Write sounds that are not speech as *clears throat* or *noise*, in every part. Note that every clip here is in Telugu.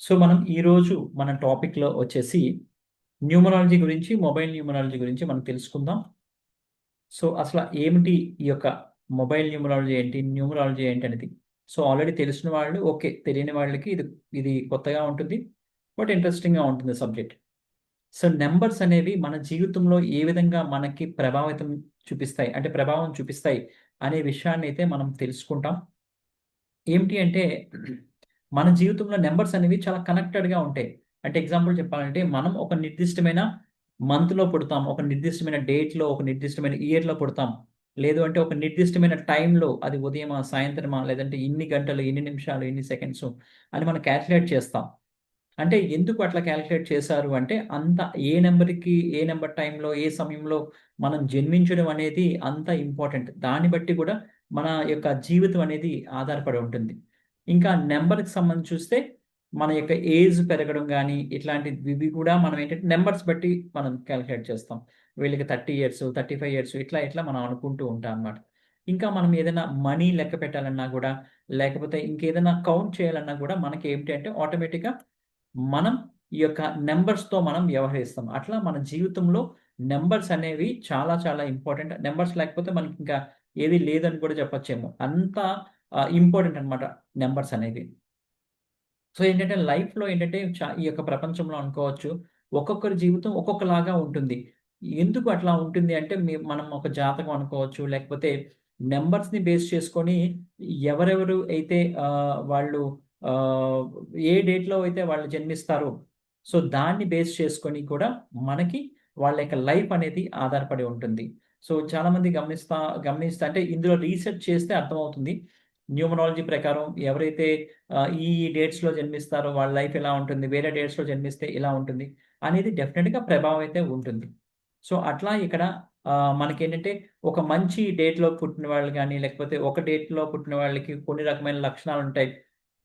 సో మనం ఈరోజు మన టాపిక్లో వచ్చేసి న్యూమరాలజీ గురించి మొబైల్ న్యూమరాలజీ గురించి మనం తెలుసుకుందాం. సో అసలు ఏమిటి ఈ యొక్క మొబైల్ న్యూమరాలజీ ఏంటి న్యూమరాలజీ ఏంటి అనేది? సో ఆల్రెడీ తెలిసిన వాళ్ళు ఓకే తెలియని వాళ్ళకి ఇది ఇది కొత్తగా ఉంటుంది బట్ ఇంట్రెస్టింగ్గా ఉంటుంది సబ్జెక్ట్. సో నెంబర్స్ అనేవి మన జీవితంలో ఏ విధంగా మనకి ప్రభావితం చూపిస్తాయి అంటే ప్రభావం చూపిస్తాయి అనే విషయాన్ని అయితే మనం తెలుసుకుంటాం. ఏమిటి అంటే మన జీవితంలో నెంబర్స్ అనేవి చాలా కనెక్టెడ్గా ఉంటాయి. అంటే ఎగ్జాంపుల్ చెప్పాలంటే మనం ఒక నిర్దిష్టమైన మంత్లో పుడతాం ఒక నిర్దిష్టమైన డేట్లో ఒక నిర్దిష్టమైన ఇయర్లో పుడతాం. లేదు అంటే ఒక నిర్దిష్టమైన టైంలో అది ఉదయమా సాయంత్రమా లేదంటే ఇన్ని గంటలు ఇన్ని నిమిషాలు ఇన్ని సెకండ్స్ అని మనం క్యాల్కులేట్ చేస్తాం. అంటే ఎందుకు అట్లా క్యాల్కులేట్ చేశారు అంటే అంత ఏ నెంబర్కి ఏ నెంబర్ టైంలో ఏ సమయంలో మనం జన్మించడం అనేది అంత ఇంపార్టెంట్ దాన్ని బట్టి కూడా మన యొక్క జీవితం అనేది ఆధారపడి ఉంటుంది. ఇంకా నెంబర్కి సంబంధించి చూస్తే మన యొక్క ఏజ్ పెరగడం కానీ ఇట్లాంటివి ఇవి కూడా మనం ఏంటంటే నెంబర్స్ బట్టి మనం క్యాలిక్యులేట్ చేస్తాం. వీళ్ళకి thirty years thirty five years ఇట్లా ఇట్లా మనం అనుకుంటూ ఉంటాం అనమాట ఇంకా మనం ఏదైనా మనీ లెక్క పెట్టాలన్నా కూడా లేకపోతే ఇంకేదైనా కౌంట్ చేయాలన్నా కూడా మనకి ఏమిటి అంటే ఆటోమేటిక్గా మనం ఈ యొక్క నెంబర్స్తో మనం వ్యవహరిస్తాం. అట్లా మన జీవితంలో నెంబర్స్ అనేవి చాలా చాలా ఇంపార్టెంట్. నెంబర్స్ లేకపోతే మనకి ఇంకా ఏది లేదని కూడా చెప్పచ్చేమో. అంతా ఇంపార్టెంట్ అనమాట నెంబర్స్ అనేవి. సో ఏంటంటే లైఫ్లో ఏంటంటే ఈ యొక్క ప్రపంచంలో అనుకోవచ్చు ఒక్కొక్కరి జీవితం ఒక్కొక్కలాగా ఉంటుంది. ఎందుకు అట్లా ఉంటుంది అంటే మనం ఒక జాతకం అనుకోవచ్చు లేకపోతే నెంబర్స్ని బేస్ చేసుకొని ఎవరెవరు అయితే వాళ్ళు ఏ డేట్లో అయితే వాళ్ళు జన్మిస్తారో సో దాన్ని బేస్ చేసుకొని కూడా మనకి వాళ్ళ యొక్క లైఫ్ అనేది ఆధారపడి ఉంటుంది. సో చాలామంది గమనిస్తా గమనిస్తా అంటే ఇందులో రీసెర్చ్ చేస్తే అర్థమవుతుంది. న్యూమరాలజీ ప్రకారం ఎవరైతే ఈ డేట్స్లో జన్మిస్తారో వాళ్ళ లైఫ్ ఎలా ఉంటుంది వేరే డేట్స్లో జన్మిస్తే ఇలా ఉంటుంది అనేది డెఫినెట్గా ప్రభావం అయితే ఉంటుంది. సో అట్లా ఇక్కడ మనకేంటంటే ఒక మంచి డేట్లో పుట్టిన వాళ్ళు కానీ లేకపోతే ఒక డేట్లో పుట్టిన వాళ్ళకి కొన్ని రకమైన లక్షణాలు ఉంటాయి.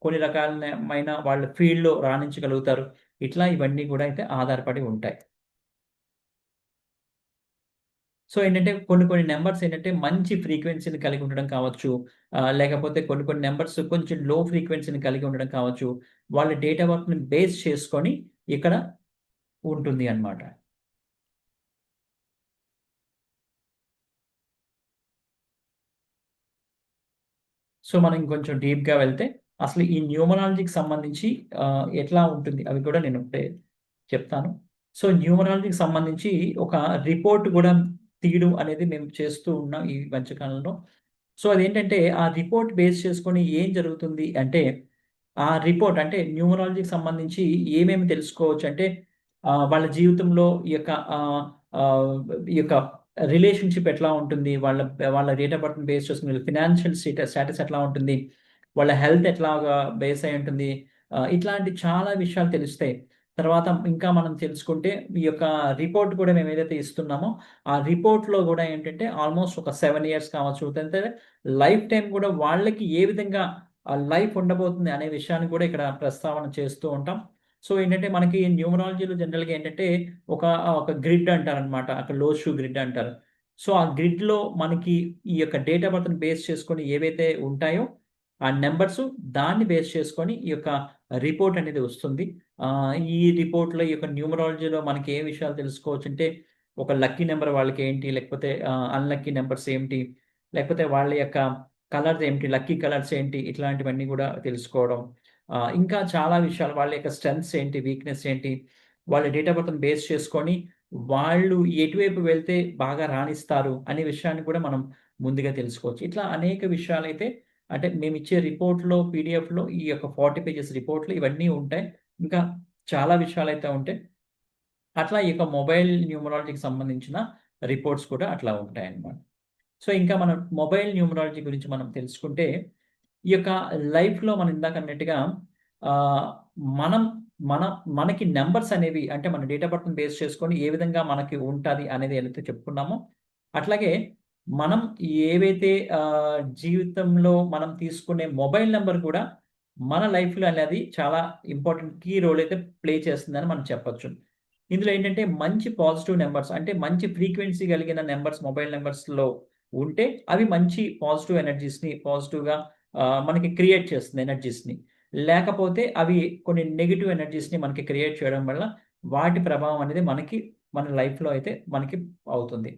కొన్ని రకాలమైన వాళ్ళ ఫీల్డ్లో రాణించగలుగుతారు. ఇట్లా ఇవన్నీ కూడా అయితే ఆధారపడి ఉంటాయి. సో ఏంటంటే కొన్ని కొన్ని నెంబర్స్ ఏంటంటే మంచి ఫ్రీక్వెన్సీని కలిగి ఉండడం కావచ్చు లేకపోతే కొన్ని కొన్ని నెంబర్స్ కొంచెం లో ఫ్రీక్వెన్సీని కలిగి ఉండడం కావచ్చు. వాళ్ళ డేటా వర్క్ని బేస్ చేసుకొని ఇక్కడ ఉంటుంది అన్నమాట. సో మనం ఇంకొంచెం డీప్గా వెళ్తే అసలు ఈ న్యూమరాలజీకి సంబంధించి ఎట్లా ఉంటుంది అవి కూడా నేను చెప్తాను. సో న్యూమరాలజీకి సంబంధించి ఒక రిపోర్ట్ కూడా తీయడం అనేది మేము చేస్తూ ఉన్నాం ఈ మధ్యకాలంలో. సో అదేంటంటే ఆ రిపోర్ట్ బేస్ చేసుకొని ఏం జరుగుతుంది అంటే ఆ రిపోర్ట్ అంటే న్యూమరాలజీకి సంబంధించి ఏమేమి తెలుసుకోవచ్చు అంటే వాళ్ళ జీవితంలో ఈ యొక్క ఈ యొక్క రిలేషన్షిప్ ఎట్లా ఉంటుంది వాళ్ళ వాళ్ళ డేట్ ఆఫ్ బర్త్ బేస్ చేసుకుని ఫినాన్షియల్ స్టేటస్ స్టేటస్ ఎట్లా ఉంటుంది వాళ్ళ హెల్త్ ఎట్లాగా బేస్ అయి ఉంటుంది ఇట్లాంటి చాలా విషయాలు తెలుస్తాయి. తర్వాత ఇంకా మనం తెలుసుకుంటే ఈ యొక్క రిపోర్ట్ కూడా మేము ఏదైతే ఇస్తున్నామో ఆ రిపోర్ట్లో కూడా ఏంటంటే ఆల్మోస్ట్ ఒక సెవెన్ ఇయర్స్ కావచ్చు అంటే లైఫ్ టైం కూడా వాళ్ళకి ఏ విధంగా లైఫ్ ఉండబోతుంది అనే విషయాన్ని కూడా ఇక్కడ ప్రస్తావన చేస్తూ ఉంటాం. సో ఏంటంటే మనకి న్యూమరాలజీలో జనరల్గా ఏంటంటే ఒక ఒక గ్రిడ్ అంటారు అనమాట అక్కడ లో షూ గ్రిడ్ అంటారు. సో ఆ గ్రిడ్లో మనకి ఈ యొక్క డేట్ ఆఫ్ బర్త్ని బేస్ చేసుకొని ఏవైతే ఉంటాయో ఆ నెంబర్స్ దాన్ని బేస్ చేసుకొని ఈ యొక్క రిపోర్ట్ అనేది వస్తుంది. ఈ రిపోర్ట్లో ఈ యొక్క న్యూమరాలజీలో మనకి ఏ విషయాలు తెలుసుకోవచ్చు అంటే ఒక లక్కీ నెంబర్ వాళ్ళకి ఏంటి లేకపోతే అన్లక్కీ నెంబర్స్ ఏంటి లేకపోతే వాళ్ళ యొక్క కలర్స్ ఏంటి లక్కీ కలర్స్ ఏంటి ఇట్లాంటివన్నీ కూడా తెలుసుకోవడం. ఇంకా చాలా విషయాలు వాళ్ళ యొక్క స్ట్రెంగ్స్ ఏంటి వీక్నెస్ ఏంటి వాళ్ళ డేట్ ఆఫ్ బర్త్ని బేస్ చేసుకొని వాళ్ళు ఎటువైపు వెళ్తే బాగా రాణిస్తారు అనే విషయాన్ని కూడా మనం ముందుగా తెలుసుకోవచ్చు. ఇట్లా అనేక విషయాలు అయితే అంటే మేము ఇచ్చే రిపోర్ట్లో పీడిఎఫ్లో ఈ యొక్క ఫార్టీ పేజెస్ రిపోర్ట్లు ఇవన్నీ ఉంటాయి. ఇంకా చాలా విషయాలు అయితే ఉంటాయి. అట్లా ఈ యొక్క మొబైల్ న్యూమరాలజీకి సంబంధించిన రిపోర్ట్స్ కూడా అట్లా ఉంటాయి అన్నమాట సో ఇంకా మనం మొబైల్ న్యూమరాలజీ గురించి మనం తెలుసుకుంటే ఈ యొక్క లైఫ్లో మనం ఇందాక అన్నట్టుగా మనం మన మనకి నెంబర్స్ అనేవి అంటే మన డేట్ ఆఫ్ బర్త్ బేస్ చేసుకొని ఏ విధంగా మనకి ఉంటుంది అనేది ఏదైతే చెప్పుకున్నామో అట్లాగే మనం ఏవైతే జీవితంలో మనం తీసుకునే మొబైల్ నెంబర్ కూడా మన లైఫ్లో అనేది చాలా ఇంపార్టెంట్ కీ రోల్ అయితే ప్లే చేస్తుందని మనం చెప్పొచ్చు ఇందులో ఏంటంటే మంచి పాజిటివ్ నెంబర్స్ అంటే మంచి ఫ్రీక్వెన్సీ కలిగిన నెంబర్స్ మొబైల్ నెంబర్స్లో ఉంటే అవి మంచి పాజిటివ్ ఎనర్జీస్ని పాజిటివ్గా మనకి క్రియేట్ చేస్తుంది ఎనర్జీస్ని లేకపోతే అవి కొన్ని నెగిటివ్ ఎనర్జీస్‌ని మనకి క్రియేట్ చేయడం వల్ల వాటి ప్రభావం అనేది మనకి మన లైఫ్‌లో అయితే మనకి అవుతుంది.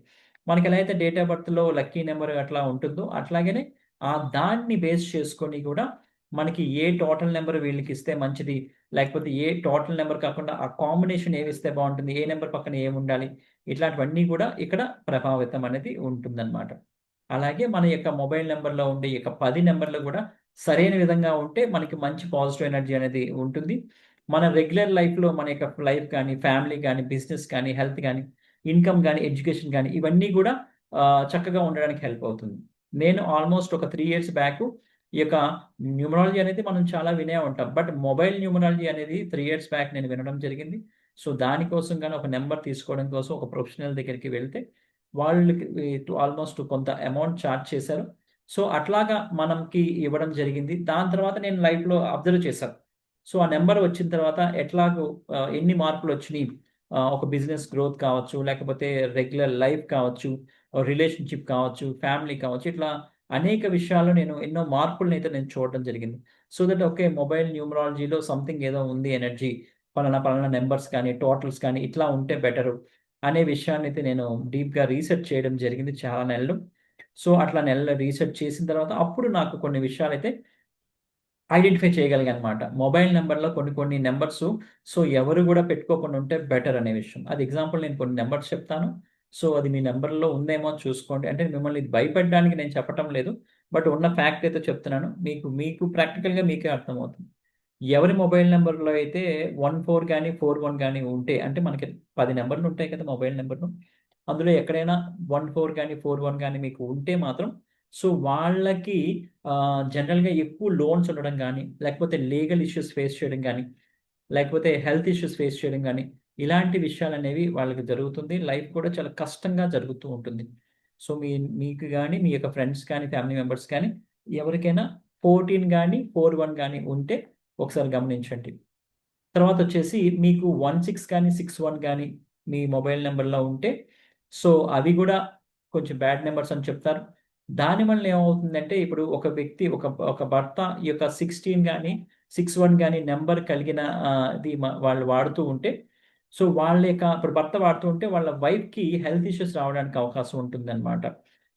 మనకి ఎలా అయితే డేట్ ఆఫ్ బర్త్‌లో లక్కీ నంబర్ అట్లా ఉంటుందో అట్లాగనే ఆ దాన్ని బేస్ చేసుకొని కూడా మనకి ఏ టోటల్ నంబర్ వీళ్ళకిస్తే మంచిది, లేకపోతే ఏ టోటల్ నంబర్ కాకుండా ఆ కాంబినేషన్ ఏవిస్తే బావుంటుంది, ఏ నంబర్ పక్కన ఏముండాలి, ఇట్లాంటివన్నీ కూడా ఇక్కడ ప్రభావితం అనేది ఉంటుందన్నమాట. అలాగే మన యొక్క మొబైల్ నంబర్‌లో ఉండే యొక్క 10 నంబర్‌లు కూడా సరైన విధంగా ఉంటే మనకి మంచి పాజిటివ్ ఎనర్జీ అనేది ఉంటుంది. మన రెగ్యులర్ లైఫ్‌లో మన యొక్క లైఫ్ గాని, ఫ్యామిలీ గాని, బిజినెస్ గాని, హెల్త్ గాని, ఇన్‌కమ్ కానీ ఎడ్యుకేషన్ కానీ ఇవన్నీ కూడా చక్కగా ఉండడానికి హెల్ప్ అవుతుంది. నేను ఆల్మోస్ట్ ఒక త్రీ ఇయర్స్ బ్యాక్ ఈ యొక్క న్యూమరాలజీ అనేది మనం చాలా వినే ఉంటాం. బట్ మొబైల్ న్యూమరాలజీ అనేది త్రీ ఇయర్స్ బ్యాక్ నేను వినడం జరిగింది. సో, దానికోసం కానీ ఒక నెంబర్ తీసుకోవడం కోసం ఒక ప్రొఫెషనల్ దగ్గరికి వెళ్తే వాళ్ళకి ఆల్మోస్ట్ కొంత అమౌంట్ చార్జ్ చేశారు. సో, అట్లాగా మనకి ఇవ్వడం జరిగింది. దాని తర్వాత నేను లైఫ్‌లో అబ్జర్వ్ చేశాను. సో, ఆ నెంబర్ వచ్చిన తర్వాత ఎట్లాగో ఎన్ని మార్పులు వచ్చినాయి ఒక బిజినెస్ గ్రోత్ కావచ్చు, లేకపోతే రెగ్యులర్ లైఫ్ కావచ్చు, రిలేషన్‌షిప్ కావచ్చు, ఫ్యామిలీ కావచ్చు. ఇట్లా అనేక విషయాల్లో నేను ఎన్నో మార్పులనైతే నేను చూడడం జరిగింది. So that okay. మొబైల్ న్యూమరాలజీలో సంథింగ్ ఏదో ఉంది ఎనర్జీ. పలానా పలానా నెంబర్స్ కానీ, టోటల్స్ కానీ ఇట్లా ఉంటే బెటరు అనే విషయాన్ని అయితే నేను డీప్‌గా రీసెర్చ్ చేయడం జరిగింది చాలా నెలలు. సో, అట్లా నెలలు రీసెర్చ్ చేసిన తర్వాత అప్పుడు నాకు కొన్ని విషయాలు అయితే ఐడెంటిఫై చేయగలిగానన్నమాట. మొబైల్ నెంబర్లో కొన్ని కొన్ని నెంబర్స్ సో, ఎవరు కూడా పెట్టుకోకుండా ఉంటే బెటర్ అనే విషయం. అది ఎగ్జాంపుల్ నేను కొన్ని నెంబర్స్ చెప్తాను. సో, అది మీ నెంబర్లో ఉందేమో చూసుకోండి. అంటే మిమ్మల్ని భయపెట్టడానికి నేను చెప్పటం లేదు. బట్ ఉన్న ఫ్యాక్ట్ అయితే చెప్తున్నాను. మీకు మీకు ప్రాక్టికల్‌గా మీకే అర్థమవుతుంది. ఎవరి మొబైల్ నెంబర్లో అయితే వన్ ఫోర్ కానీ ఫోర్ వన్ కానీ ఉంటే అంటే మనకి పది నెంబర్లు ఉంటాయి కదా! మొబైల్ నెంబర్లు అందులో ఎక్కడైనా వన్ ఫోర్ కానీ ఫోర్ వన్ కానీ మీకు ఉంటే మాత్రం సో, వాళ్ళకి జనరల్‌గా ఎక్కువ లోన్స్ ఉండడం కానీ లేకపోతే లీగల్ ఇష్యూస్ ఫేస్ చేయడం కానీ లేకపోతే హెల్త్ ఇష్యూస్ ఫేస్ చేయడం కానీ ఇలాంటి విషయాలు అనేవి వాళ్ళకి జరుగుతుంది. లైఫ్ కూడా చాలా కష్టంగా జరుగుతూ ఉంటుంది. సో, మీ మీకు కానీ మీ యొక్క ఫ్రెండ్స్ కానీ, ఫ్యామిలీ మెంబర్స్ కానీ ఎవరికైనా ఫోర్టీన్ కానీ ఫోర్ వన్ కానీ ఉంటే ఒకసారి గమనించండి. తర్వాత వచ్చేసి మీకు వన్ సిక్స్ కానీ సిక్స్ వన్ కానీ మీ మొబైల్ నెంబర్లో ఉంటే సో, అవి కూడా కొంచెం బ్యాడ్ నెంబర్స్ అని చెప్తారు. దాని వల్ల ఏమవుతుందంటే ఇప్పుడు ఒక వ్యక్తి ఒక ఒక భర్త ఈ యొక్క 16 గాని, 61 గాని నంబర్ కలిగిన ఇది వాళ్ళు వాడుతూ ఉంటే సో, వాళ్ళ యొక్క ఇప్పుడు భర్త వాడుతూ ఉంటే వాళ్ళ వైఫ్‌కి హెల్త్ ఇష్యూస్ రావడానికి అవకాశం ఉంటుంది అనమాట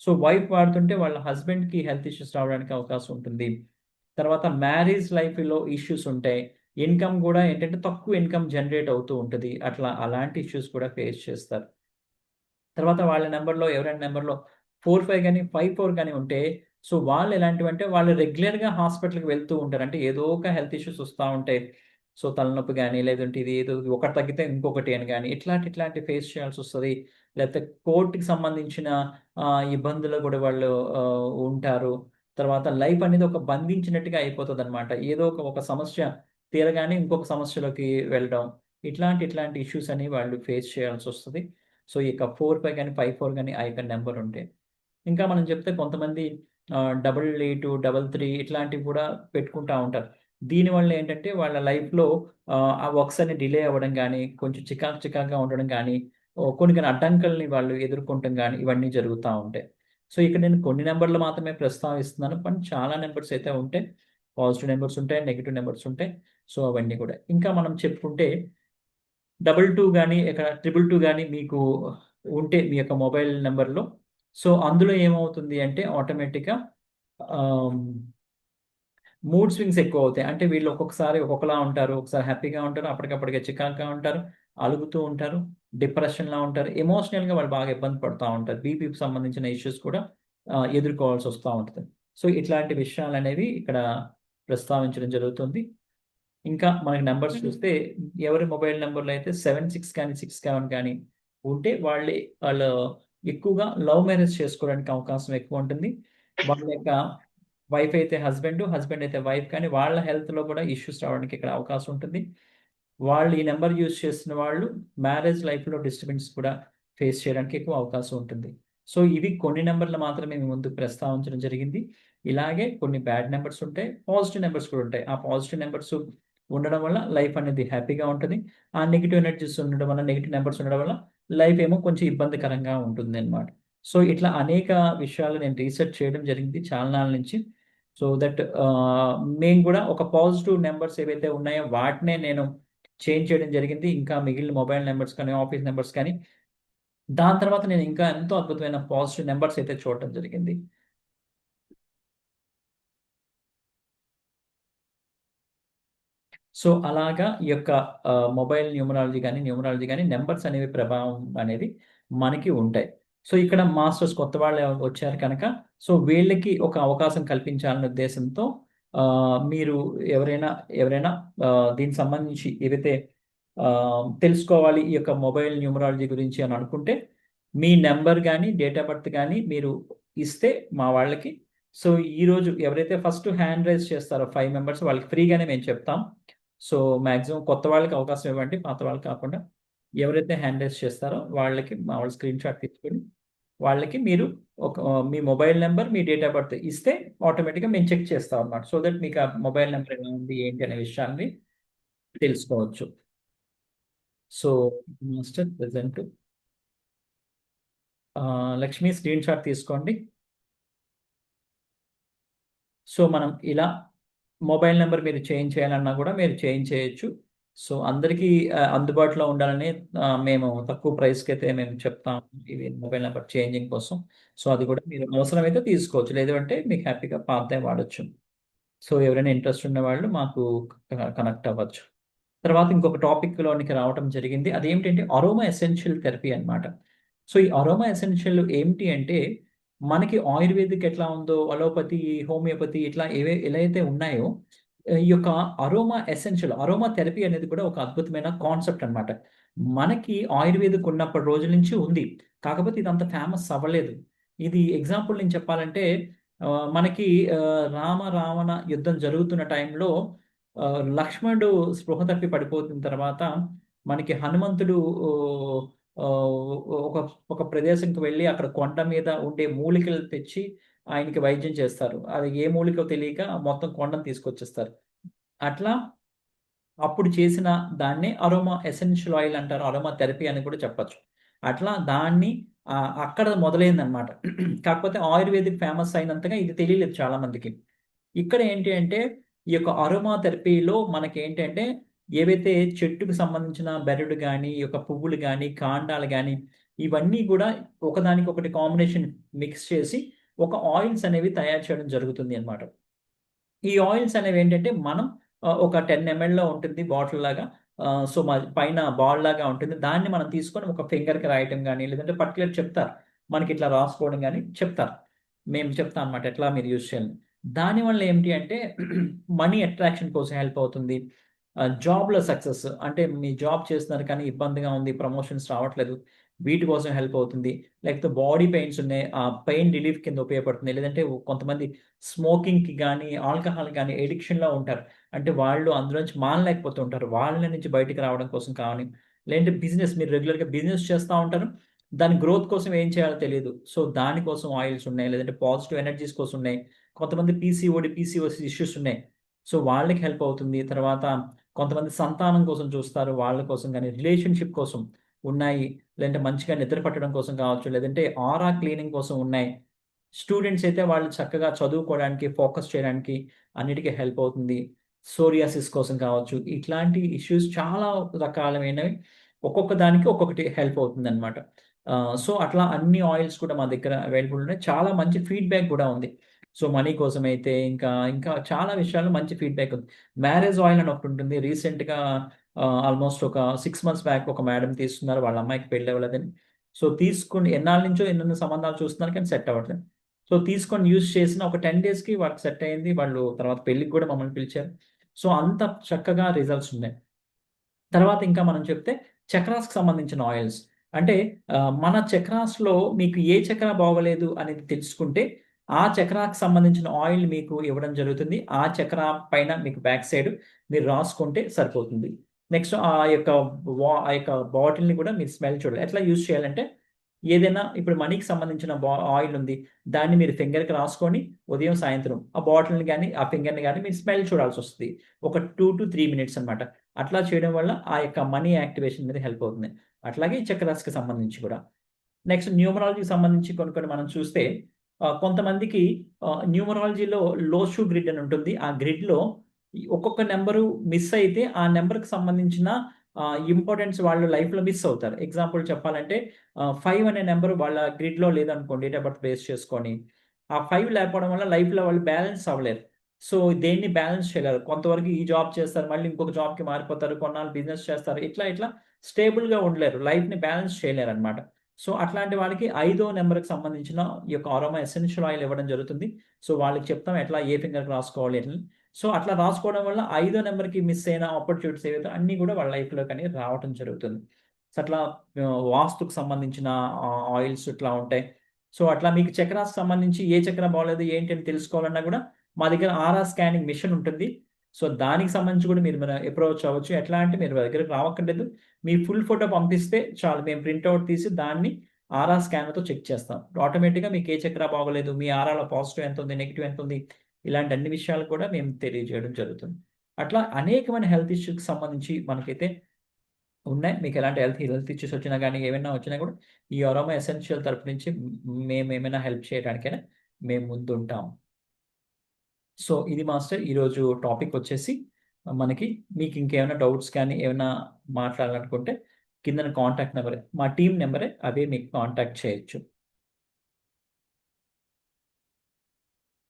సో, వైఫ్ వాడుతుంటే వాళ్ళ హస్బెండ్‌కి హెల్త్ ఇష్యూస్ రావడానికి అవకాశం ఉంటుంది. తర్వాత మ్యారేజ్ లైఫ్‌లో ఇష్యూస్ ఉంటాయి. ఇన్‌కమ్ కూడా ఏంటంటే తక్కువ ఇన్‌కమ్ జనరేట్ అవుతూ ఉంటుంది అట్లా అలాంటి ఇష్యూస్ కూడా ఫేస్ చేస్తారు. తర్వాత వాళ్ళ నెంబర్లో ఎవరైనా నెంబర్లో 45 గాని, 54 గాని ఉంటే సో, వాళ్ళు ఎలాంటివంటే వాళ్ళు రెగ్యులర్‌గా హాస్పిటల్‌కి వెళ్తూ ఉంటారు. అంటే ఏదో ఒక హెల్త్ ఇష్యూస్ వస్తా ఉంటాయి. సో, తలనొప్పి గాని, లేదంటే ఇది ఏదో ఒకటి తగ్గితే ఇంకొకటి అని గాని ఇట్లాంటి ఇట్లాంటి ఫేస్ చేయాల్సొస్తది. లేకపోతే కోర్ట్‌కి సంబంధించిన ఆహ్, ఇబ్బందులు కూడా వాళ్ళు ఆహ్, ఉంటారు. తర్వాత లైఫ్ అనేది ఒక బంధించినట్టుగా అయిపోతదన్నమాట. ఏదో ఒక ఒక సమస్య తీరగానే ఇంకొక సమస్యలోకి వెళ్ళడం. ఇట్లాంటి ఇట్లాంటి ఇష్యూస్ అనేవి వాళ్ళు ఫేస్ చేయాల్సొస్తది. సో, ఈ యొక్క 45 గాని, 54 గాని ఆ యొక్క నెంబర్ ఉంటే. ఇంకా మనం చెప్తే కొంతమంది డబల్ ఎయిట్ డబల్ త్రీ ఇట్లాంటివి కూడా పెట్టుకుంటా ఉంటారు. దీనివల్ల ఏంటంటే వాళ్ళ లైఫ్‌లో ఆ వర్క్స్ అన్ని డిలే అవ్వడం కానీ కొంచెం చికాకు చికాకుగా ఉండడం కానీ కొన్ని కొన్ని అడ్డంకుల్ని వాళ్ళు ఎదుర్కొంటం కానీ ఇవన్నీ జరుగుతూ ఉంటాయి. సో, ఇక్కడ నేను కొన్ని నెంబర్లు మాత్రమే ప్రస్తావిస్తున్నాను. కానీ చాలా నెంబర్స్ అయితే ఉంటాయి. పాజిటివ్ నెంబర్స్ ఉంటాయి. నెగెటివ్ నెంబర్స్ ఉంటాయి. సో, అవన్నీ కూడా. ఇంకా మనం చెప్పుకుంటే డబుల్ టూ కానీ ఇక్కడ 222 గాని మీకు ఉంటే మీ యొక్క మొబైల్ నెంబర్లో సో, అందులో ఏమవుతుంది అంటే ఆటోమేటిక్‌గా మూడ్ స్వింగ్స్ ఎక్కువవుతాయి. అంటే వీళ్ళు ఒక్కొక్కసారి ఒక్కొక్కలా ఉంటారు. ఒకసారి హ్యాపీగా ఉంటారు. అప్పటికప్పటికే చికాకుగా ఉంటారు. అలుగుతూ ఉంటారు. డిప్రెషన్‌లా ఉంటారు. ఎమోషనల్‌గా వాళ్ళు బాగా ఇబ్బంది పడతా ఉంటారు. బీపీకి సంబంధించిన ఇష్యూస్ కూడా ఆహ్, ఎదుర్కోవాల్సొస్తా ఉంటది. సో, ఇట్లాంటి విషయాలనేవి ఇక్కడ ప్రస్తావించడం జరుగుతుంది. ఇంకా మనకి నంబర్స్ చూస్తే ఎవరి మొబైల్ నంబర్‌లో అయితే 76 గాని, 67 గాని ఉంటే వాళ్ళే వాళ్ళు ఎక్కువగా లవ్ మ్యారేజ్ చేసుకోవడానికి అవకాశం ఎక్కువ ఉంటుంది వాళ్ళ యొక్క వైఫ్ అయితే హస్బెండ్, హస్బెండ్ అయితే వైఫ్ కానీ వాళ్ళ హెల్త్‌లో కూడా ఇష్యూస్ రావడానికి ఇక్కడ అవకాశం ఉంటుంది. వాళ్ళు ఈ నెంబర్ యూజ్ చేసిన వాళ్ళు మ్యారేజ్ లైఫ్‌లో డిస్టర్బెన్స్ కూడా ఫేస్ చేయడానికి ఎక్కువ అవకాశం ఉంటుంది. సో, ఇవి కొన్ని నెంబర్లు మాత్రమే మేము ముందు ప్రస్తావించడం జరిగింది. ఇలాగే కొన్ని బ్యాడ్ నెంబర్స్ ఉంటాయి. పాజిటివ్ నెంబర్స్ కూడా ఉంటాయి. ఆ పాజిటివ్ నెంబర్స్ ఉండడం వల్ల లైఫ్ అనేది హ్యాపీగా ఉంటుంది. ఆ నెగిటివ్ ఎనర్జీస్ ఉండడం వల్ల, నెగిటివ్ నెంబర్స్ ఉండడం వల్ల లైఫ్ ఏమో కొంచెం ఇబ్బందికరంగా ఉంటుంది అనమాట సో, ఇట్లా అనేక విషయాలు నేను రీసెర్చ్ చేయడం జరిగింది చాలా నాళ్ళ నుంచి. సో దట్ మేము కూడా ఒక పాజిటివ్ నెంబర్స్ ఏవైతే ఉన్నాయో వాటినే నేను చేంజ్ చేయడం జరిగింది. ఇంకా మిగిలిన మొబైల్ నెంబర్స్ కానీ ఆఫీస్ నెంబర్స్ కానీ. దాని తర్వాత నేను ఇంకా ఎంతో అద్భుతమైన పాజిటివ్ నెంబర్స్ అయితే చూడటం జరిగింది. సో అలాగా ఈ యొక్క మొబైల్ న్యూమరాలజీ కానీ న్యూమరాలజీ కానీ నెంబర్స్ అనేవి ప్రభావం అనేది మనకి ఉంటాయి. సో ఇక్కడ మాస్టర్స్ కొత్త వాళ్ళు వచ్చారు కనుక సో వీళ్ళకి ఒక అవకాశం కల్పించాలనే ఉద్దేశంతో మీరు ఎవరైనా ఎవరైనా దీనికి సంబంధించి ఏదైతే తెలుసుకోవాలి ఈ యొక్క మొబైల్ న్యూమరాలజీ గురించి అని అనుకుంటే మీ నెంబర్ కానీ డేట్ ఆఫ్ బర్త్ కానీ మీరు ఇస్తే మా వాళ్ళకి. సో ఈరోజు ఎవరైతే ఫస్ట్ హ్యాండ్ రైజ్ చేస్తారో ఫైవ్ మెంబర్స్ వాళ్ళకి ఫ్రీగానే మేము చెప్తాం. సో మ్యాక్సిమం కొత్త వాళ్ళకి అవకాశం ఇవ్వండి పాత వాళ్ళకి కాకుండా ఎవరైతే హ్యాండ్ చేస్తారో వాళ్ళకి మా వాళ్ళు స్క్రీన్ షాట్ తీసుకొని వాళ్ళకి మీరు ఒక మీ మొబైల్ నెంబర్ మీ డేట్ ఆఫ్ బర్త్ ఇస్తే ఆటోమేటిక్గా మేము చెక్ చేస్తాం అన్నమాట. సో దట్ మీకు ఆ మొబైల్ నెంబర్ ఎలా ఉంది ఏంటి అనే విషయాన్ని తెలుసుకోవచ్చు. So master present Lakshmi screenshot తీసుకోండి. సో మనం ఇలా మొబైల్ నెంబర్ మీరు చేంజ్ చేయాలన్నా కూడా మీరు చేంజ్ చేయొచ్చు. సో అందరికీ అందుబాటులో ఉండాలని మేము తక్కువ ప్రైస్కి అయితే మేము చెప్తాం ఇవి మొబైల్ నెంబర్ చేంజింగ్ కోసం. సో అది కూడా మీరు అవసరమైతే తీసుకోవచ్చు. లేదంటే మీకు హ్యాపీగా పాతే వాడచ్చు. సో ఎవరైనా ఇంట్రెస్ట్ ఉన్న వాళ్ళు మాకు కనెక్ట్ అవ్వచ్చు. తర్వాత ఇంకొక టాపిక్లోనికి రావడం జరిగింది. అదేమిటంటే అరోమా ఎసెన్షియల్ థెరపీ అన్నమాట. సో ఈ అరోమా ఎసెన్షియల్ ఏమిటి అంటే మనకి ఆయుర్వేదిక్ ఎట్లా ఉందో అలోపతి హోమియోపతి ఇట్లా ఏవే ఎలా అయితే ఉన్నాయో ఈ యొక్క అరోమా ఎసెన్షియల్ అరోమా థెరపీ అనేది కూడా ఒక అద్భుతమైన కాన్సెప్ట్ అనమాట మనకి ఆయుర్వేదిక్ ఉన్నప్పటి రోజుల నుంచి ఉంది. కాకపోతే ఇది అంత ఫేమస్ అవ్వలేదు. ఇది ఎగ్జాంపుల్ నేను చెప్పాలంటే మనకి రామ రావణ యుద్ధం జరుగుతున్న టైంలో లక్ష్మణుడు స్పృహ తప్పి పడిపోతున్న తర్వాత మనకి హనుమంతుడు ఒక ఒక ప్రదేశంకి వెళ్ళి అక్కడ కొండ మీద ఉండే మూలికలు తెచ్చి ఆయనకి వైద్యం చేస్తారు. అది ఏ మూలికో తెలియక మొత్తం కొండను తీసుకొచ్చేస్తారు. అట్లా అప్పుడు చేసిన దాన్నే అరోమా ఎసెన్షియల్ ఆయిల్ అంటారు. అరోమా థెరపీ అని కూడా చెప్పచ్చు. అట్లా దాన్ని అక్కడ మొదలైందనమాట కాకపోతే ఆయుర్వేదిక్ ఫేమస్ అయినంతగా ఇది తెలియలేదు చాలా మందికి ఇక్కడ ఏంటి అంటే ఈ యొక్క అరోమా థెరపీలో మనకి ఏంటంటే ఏవైతే చెట్టుకు సంబంధించిన బెరడు కానీ ఈ యొక్క పువ్వులు కానీ కాండాలు కానీ ఇవన్నీ కూడా ఒకదానికి ఒకటి కాంబినేషన్ మిక్స్ చేసి ఒక ఆయిల్స్ అనేవి తయారు చేయడం జరుగుతుంది అన్నమాట. ఈ ఆయిల్స్ అనేవి ఏంటంటే మనం ఒక టెన్ ఎంఎల్లో ఉంటుంది బాటిల్ లాగా సో మా పైన బాల్ లాగా ఉంటుంది. దాన్ని మనం తీసుకొని ఒక ఫింగర్కి రాయటం కానీ లేదంటే పర్టికులర్ చెప్తారు. మనకి ఇట్లా రాసుకోవడం కానీ చెప్తారు. మేము చెప్తాం అనమాట ఎట్లా మీరు యూజ్ చేయాలి దానివల్ల ఏంటి అంటే *clears throat* మనీ అట్రాక్షన్ కోసం హెల్ప్ అవుతుంది. జాబ్లో సక్సెస్. అంటే మీ జాబ్ చేస్తున్నారు కానీ ఇబ్బందిగా ఉంది ప్రమోషన్స్ రావట్లేదు వీటి కోసం హెల్ప్ అవుతుంది. లేకపోతే బాడీ పెయిన్స్ ఉన్నాయి ఆ పెయిన్ రిలీఫ్ కింద ఉపయోగపడుతుంది. లేదంటే కొంతమంది స్మోకింగ్కి కానీ ఆల్కహాల్ కానీ ఎడిక్షన్లో ఉంటారు. అంటే వాళ్ళు అందులోంచి మానలేకపోతూ ఉంటారు. వాళ్ళ నుంచి బయటకు రావడం కోసం కానీ లేదంటే బిజినెస్ మీరు రెగ్యులర్గా బిజినెస్ చేస్తూ ఉంటారు. దాని గ్రోత్ కోసం ఏం చేయాలో తెలియదు. సో దానికోసం ఆయిల్స్ ఉన్నాయి లేదంటే పాజిటివ్ ఎనర్జీస్ కోసం ఉన్నాయి. కొంతమంది పీసీఓడి పీసీఓసి ఇష్యూస్ ఉన్నాయి. సో వాళ్ళకి హెల్ప్ అవుతుంది. తర్వాత కొంతమంది సంతానం కోసం చూస్తారు వాళ్ళ కోసం కానీ రిలేషన్షిప్ కోసం ఉన్నాయి లేదంటే మంచిగా నిద్ర పట్టడం కోసం కావచ్చు లేదంటే ఆరా క్లీనింగ్ కోసం ఉన్నాయి. స్టూడెంట్స్ అయితే వాళ్ళు చక్కగా చదువుకోవడానికి ఫోకస్ చేయడానికి అన్నిటికీ హెల్ప్ అవుతుంది. సోరియాసిస్ కోసం కావచ్చు ఇట్లాంటి ఇష్యూస్ చాలా రకాలమైనవి ఒక్కొక్క దానికి ఒక్కొక్కటి హెల్ప్ అవుతుంది అనమాట సో అట్లా అన్ని ఆయిల్స్ కూడా మా దగ్గర అవైలబుల్ ఉన్నాయి. చాలా మంచి ఫీడ్బ్యాక్ కూడా ఉంది. సో మనీ కోసం అయితే ఇంకా ఇంకా చాలా విషయాలు మంచి ఫీడ్బ్యాక్ ఉంది. మ్యారేజ్ ఆయిల్ అని ఒకటి ఉంటుంది. రీసెంట్గా ఆల్మోస్ట్ ఒక సిక్స్ మంత్స్ బ్యాక్ ఒక మేడం తీసుకున్నారు. వాళ్ళ అమ్మాయికి పెళ్ళి అవ్వలేదని. సో తీసుకుని ఎన్నాళ్ళ నుంచో ఎన్నెన్నో సంబంధాలు చూస్తున్నారు కానీ సెట్ అవ్వట్లేదు సో తీసుకొని యూజ్ చేసిన ఒక టెన్ డేస్కి వాళ్ళకి సెట్ అయింది. వాళ్ళు తర్వాత పెళ్ళికి కూడా మమ్మల్ని పిలిచారు. సో అంత చక్కగా రిజల్ట్స్ ఉన్నాయి. తర్వాత ఇంకా మనం చెప్తే చక్రాస్కి సంబంధించిన ఆయిల్స్. అంటే మన చక్రాస్లో మీకు ఏ చక్ర బాగోలేదు అనేది తెలుసుకుంటే ఆ చక్రాకు సంబంధించిన ఆయిల్ మీకు ఇవ్వడం జరుగుతుంది. ఆ చక్ర పైన మీకు బ్యాక్ సైడ్ మీరు రాసుకుంటే సరిపోతుంది. నెక్స్ట్ ఆ యొక్క వా ఆ యొక్క బాటిల్ని కూడా మీరు స్మెల్ చూడాలి. ఎట్లా యూజ్ చేయాలంటే ఏదైనా ఇప్పుడు మనీకి సంబంధించిన బా ఆయిల్ ఉంది. దాన్ని మీరు ఫింగర్కి రాసుకొని ఉదయం సాయంత్రం ఆ బాటిల్ని కానీ ఆ ఫింగర్ని కానీ మీరు స్మెల్ చూడాల్సి వస్తుంది. ఒక టూ టు త్రీ మినిట్స్ అనమాట అట్లా చేయడం వల్ల ఆ యొక్క మనీ యాక్టివేషన్ మీద హెల్ప్ అవుతుంది. అట్లాగే చక్రాస్కి సంబంధించి కూడా. నెక్స్ట్ న్యూమరాలజీకి సంబంధించి కొన్ని కొన్ని మనం చూస్తే కొంతమందికి న్యూమరాలజీలో న్యూమరాలజీలో లోషు గ్రిడ్ అని ఉంటుంది. ఆ గ్రిడ్‌లో ఒక్కొక్క నెంబరు మిస్ అయితే ఆ నెంబర్కి సంబంధించిన ఇంపార్టెన్స్ వాళ్ళు లైఫ్‌లో మిస్ అవుతారు. ఎగ్జాంపుల్ చెప్పాలంటే ఫైవ్ అనే నెంబర్ వాళ్ళ గ్రిడ్‌లో లేదనుకోండి డేట్ ఆఫ్ బర్త్ బేస్ చేసుకొని. ఆ ఫైవ్ లేకపోవడం వల్ల లైఫ్‌లో వాళ్ళు బ్యాలెన్స్ అవ్వలేరు. సో, దేన్ని బ్యాలెన్స్ చేయలేరు. కొంతవరకు ఈ జాబ్ చేస్తారు. మళ్ళీ ఇంకొక జాబ్‌కి మారిపోతారు. కొన్నాళ్ళు బిజినెస్ చేస్తారు. ఇట్లా ఇట్లా స్టేబుల్‌గా ఉండలేరు. లైఫ్‌ని బ్యాలెన్స్ చేయలేరు అనమాట సో, అట్లాంటి వాళ్ళకి ఐదో నెంబర్కి సంబంధించిన ఈ యొక్క ఆరోమా ఎసెన్షియల్ ఆయిల్ ఇవ్వడం జరుగుతుంది. సో, వాళ్ళకి చెప్తాం ఎట్లా ఏ ఫింగర్‌కి రాసుకోవాలి అని. సో, అట్లా రాసుకోవడం వల్ల ఐదో నెంబర్కి మిస్ అయిన ఆపర్చునిటీస్ ఏవైతే అన్నీ కూడా వాళ్ళ లైఫ్లో కానీ రావటం జరుగుతుంది. సో, అట్లా వాస్తుకు సంబంధించిన ఆయిల్స్ ఇట్లా ఉంటాయి. సో, అట్లా మీకు చక్రాస్ సంబంధించి ఏ చక్రం బాగోలేదు ఏంటి అని తెలుసుకోవాలన్నా కూడా మా దగ్గర ఆర్ఆర్ స్కానింగ్ మిషన్ ఉంటుంది. సో, దానికి సంబంధించి కూడా మీరు మన అప్రోచ్ అవ్వచ్చు. ఎట్లా అంటే మీరు మా దగ్గరకు రావక్కర్లేదు. మీ ఫుల్ ఫోటో పంపిస్తే చాలు. మేము ప్రింట్అవుట్ తీసి దాన్ని ఆర్ఆర్ స్కానర్‌తో చెక్ చేస్తాం. ఆటోమేటిక్‌గా మీకు ఏ చక్ర బాగోలేదు, మీ ఆరాలో పాజిటివ్ ఎంత ఉంది నెగిటివ్ ఎంత ఉంది ఇలాంటి అన్ని విషయాలు కూడా మేము తెలియజేయడం జరుగుతుంది. అట్లా అనేకమైన హెల్త్ ఇష్యూస్‌కి సంబంధించి మనకైతే ఉన్నాయి. మీకు ఎలాంటి హెల్త్ హెల్త్ ఇష్యూస్ వచ్చినా కానీ ఏమైనా వచ్చినా కూడా ఈ అరోమా ఎసెన్షియల్ తరపు నుంచి మేము ఏమైనా హెల్ప్ చేయడానికైనా మేము ముందుంటాం. సో, ఇది మాస్టర్ ఈరోజు టాపిక్ వచ్చేసి మనకి మీకు ఇంకేమైనా డౌట్స్ కానీ, ఏమైనా మాట్లాడాలనుకుంటే కిందన కాంటాక్ట్ నెంబరే మా టీమ్ నెంబరే అదే మీకు కాంటాక్ట్ చేయొచ్చు.